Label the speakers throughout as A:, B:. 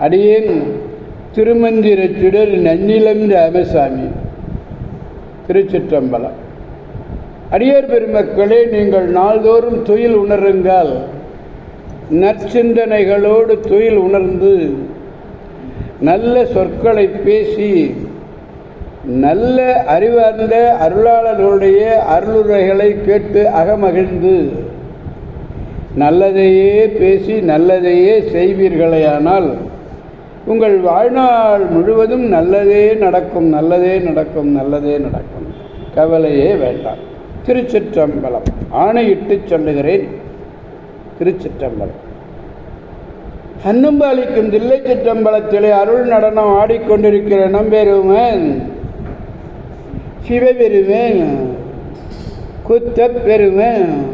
A: அடியேன் திருமந்திர சுடர் நன்னிலம் ராமசாமி. திருச்சிற்றம்பலம். அடியார் பெருமக்களே நீங்கள் நாள்தோறும் துயில் உணருங்கள். நற்சிந்தனைகளோடு துயில் உணர்ந்து நல்ல சொற்களை பேசி நல்ல அறிவார்ந்த அருளாளர்களுடைய அருளுரைகளை கேட்டு அகமகிழ்ந்து நல்லதையே பேசி நல்லதையே செய்வீர்களேயானால் உங்கள் வாழ்நாள் முழுவதும் நல்லதே நடக்கும் நல்லதே நடக்கும் நல்லதே நடக்கும். கவலையே வேண்டாம். திருச்சிற்றம்பலம். ஆணையிட்டு சொல்லுகிறேன். திருச்சிற்றம்பலம். ஹன்னும்பாலிக்கும் தில்லை சிற்றம்பலத்திலே அருள் நடனம் ஆடிக்கொண்டிருக்கிற நம்பெருமன் சிவபெருமன் குத்த பெருமன்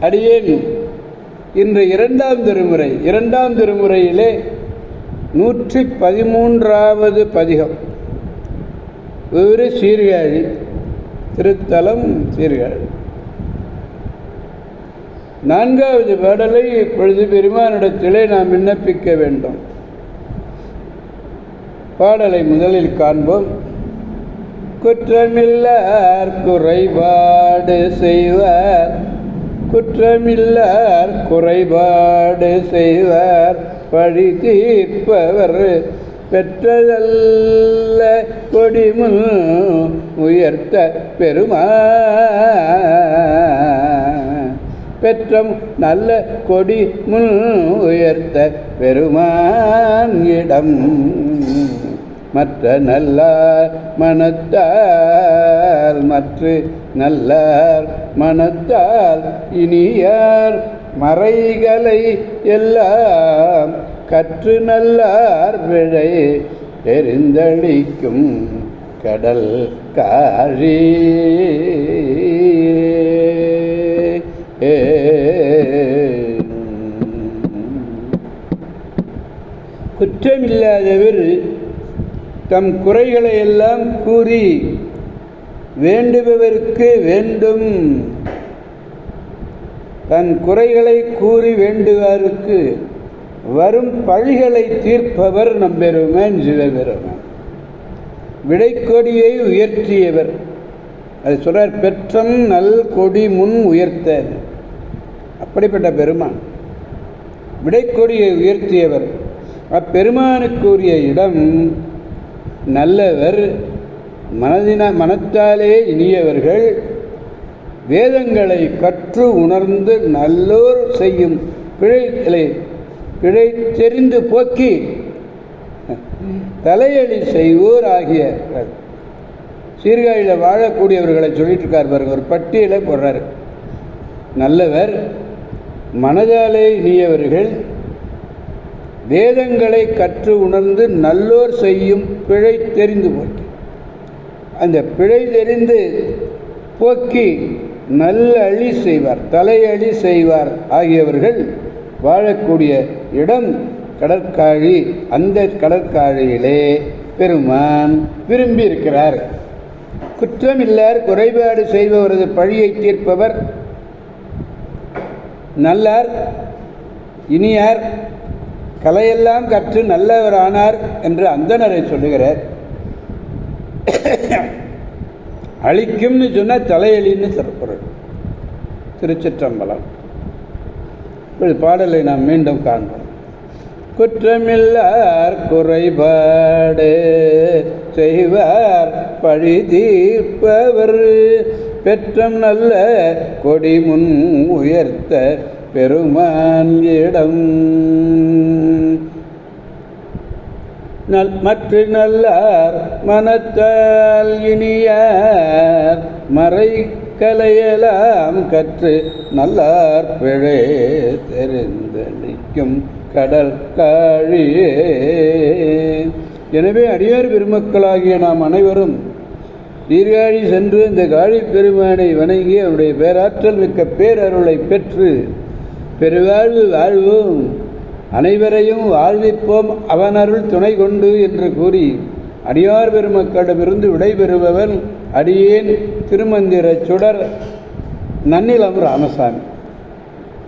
A: அடியேன். இன்று இரண்டாம் திருமுறை. இரண்டாம் திருமுறையிலே நூற்றி பதிமூன்றாவது பதிகம். ஒரு சீர்காழி. திருத்தலம் சீர்காழி. நான்காவது பாடலை இப்பொழுது பெருமானிடத்திலே நாம் விண்ணப்பிக்க வேண்டும். பாடலை முதலில் காண்போம். குற்றமில்லார் குறைபாடு செய்வார். குற்றமில்லார் குறைபாடு செய்வார் வழி தீர்ப்பவர். பெற்றதல்ல கொடிமுன் உயர்த்த பெருமா பெற்றம் நல்ல கொடி முன் உயர்த்த பெருமான் இடம். மற்ற நல்லார் மனத்தால் மற்ற நல்லார் மனத்தால் இனியார் மறைகளை எல்லாம் கற்று நல்லார் விழை தெரிந்தளிக்கும் கடல் காழி. குற்றமில்லாதவர் தம் குறைகளை எல்லாம் கூறி வேண்டுபவருக்கு வேண்டும். தன் குறைகளை கூறி வேண்டுவாருக்கு வரும் பழிகளை தீர்ப்பவர் நம்பெருமான் சிவபெருமான். விடைக்கொடியை உயர்த்தியவர். அது சொல்றார் பெற்றம் நல் கொடி முன் உயர்த்த அப்படிப்பட்ட பெருமான். விடைக்கொடியை உயர்த்தியவர். அப்பெருமானுக்குரிய இடம் நல்லவர் மனதின மனத்தாலே இனியவர்கள் வேதங்களை கற்று உணர்ந்து நல்லோர் செய்யும் பிழைகளை பிழை தெரிந்து போக்கி தலையடி செய்வோர் ஆகிய சீர்காழியில் வாழக்கூடியவர்களை சொல்லிட்டு இருக்கார் பாருங்க ஒரு பட்டியலை போடுறாரு. நல்லவர் மனதாலே இனியவர்கள் வேதங்களை கற்று உணர்ந்து நல்லோர் செய்யும் பிழை தெரிந்து போக்கி. அந்த பிழை தெரிந்து போக்கி நல்ல அழி செய்வார் தலையழி செய்வார் ஆகியவர்கள் வாழக்கூடிய இடம் கடற்காழி. அந்த கடற்காழியிலே பெருமான் விரும்பி இருக்கிறார் குற்றமில்லார் குறைபாடு செய்பவரது பழியை தீர்ப்பவர் நல்லார் இனியார் கலையெல்லாம் கற்று நல்லவர் ஆனார் என்று அந்தனரை சொல்லுகிறார். அழிக்கும்னு சொன்னால் தலையெழின்னு சிறப்புறல் திருச்சிற்றம்பலம். பாடலை நாம் மீண்டும் காண்போம். குற்றமில்லார் குறைபாடு செய்வார் பழி தீர்ப்பவர். பெற்றம் நல்ல கொடி முன் உயர்த்த பெருமான் இடம். நல் மற்ற நல்லார் மனத்தால் இனியார் மறை கலையலாம் கற்று நல்லார் பிழை தெரிந்தளிக்கும் கடல் காழியே எனவே அடியார் பெருமக்களாகிய நாம் அனைவரும் நீர்காழி சென்று இந்த காழி பெருமானை வணங்கி அவருடைய பேராற்றல் மிக்க பேரருளை பெற்று பெருவாழ்வு வாழ்வோம். அனைவரையும் வாழ்விப்போம் அவனருள் துணை கொண்டு என்று கூறி அடியார் பெருமக்களிடமிருந்து விடைபெறுபவன் அடியேன் திருமந்திர சுடர் நன்னிலம் ராமசாமி.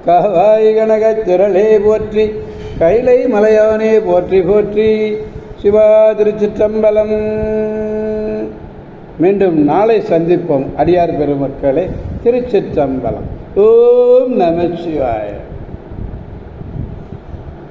A: காவாய் கனகத் திரளே போற்றி கைலை மலையானே போற்றி போற்றி சிவா திருச்சிற்றம்பலம். மீண்டும் நாளை சந்திப்போம் அடியார் பெருமக்களே திருச்சிற்றம்பலம். ஓம் நம சிவாய.